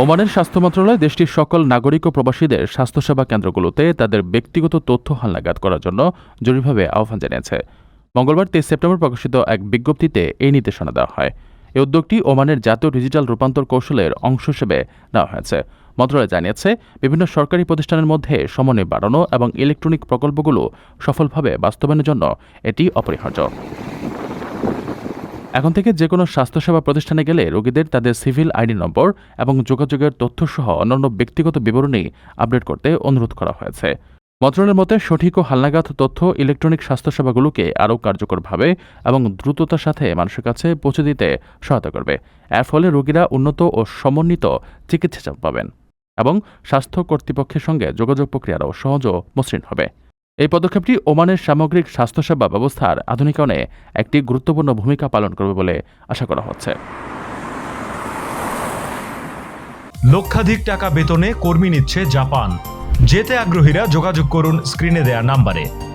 ওমানের স্বাস্থ্য মন্ত্রণালয় দেশটির সকল নাগরিক ও প্রবাসীদের স্বাস্থ্যসেবা কেন্দ্রগুলোতে তাদের ব্যক্তিগত তথ্য হালনাগাদ করার জন্য জরুরিভাবে আহ্বান জানিয়েছে। মঙ্গলবার তেইশ সেপ্টেম্বর প্রকাশিত এক বিজ্ঞপ্তিতে এই নির্দেশনা দেওয়া হয়। এই উদ্যোগটি ওমানের জাতীয় ডিজিটাল রূপান্তর কৌশলের অংশ হিসেবে নেওয়া হয়েছে। মন্ত্রণালয় জানিয়েছে, বিভিন্ন সরকারি প্রতিষ্ঠানের মধ্যে সমন্বয় বাড়ানো এবং ইলেকট্রনিক প্রকল্পগুলো সফলভাবে বাস্তবায়নের জন্য এটি অপরিহার্য। এখন থেকে যে কোনো স্বাস্থ্যসেবা প্রতিষ্ঠানে গেলে রোগীদের তাদের সিভিল আইডি নম্বর এবং যোগাযোগের তথ্যসহ অন্যান্য ব্যক্তিগত বিবরণী আপডেট করতে অনুরোধ করা হয়েছে। মন্ত্রণালয়ের মতে, সঠিক ও হালনাগাদ তথ্য ইলেকট্রনিক স্বাস্থ্যসেবাগুলোকে আরও কার্যকরভাবে এবং দ্রুততার সাথে মানুষের কাছে পৌঁছে দিতে সহায়তা করবে। এর ফলে রোগীরা উন্নত ও সমন্বিত চিকিৎসা পাবেন এবং স্বাস্থ্য কর্তৃপক্ষের সঙ্গে যোগাযোগ প্রক্রিয়ারও সহজ ও মসৃণ হবে। এই পদক্ষেপটি ওমানের সামগ্রিক স্বাস্থ্যসেবা ব্যবস্থার আধুনিকরণে একটি গুরুত্বপূর্ণ ভূমিকা পালন করবে বলে আশা করা হচ্ছে। লক্ষাধিক টাকা বেতনে কর্মী নিচ্ছে জাপান। যেতে আগ্রহীরা যোগাযোগ করুন স্ক্রিনে দেয়া নাম্বারে।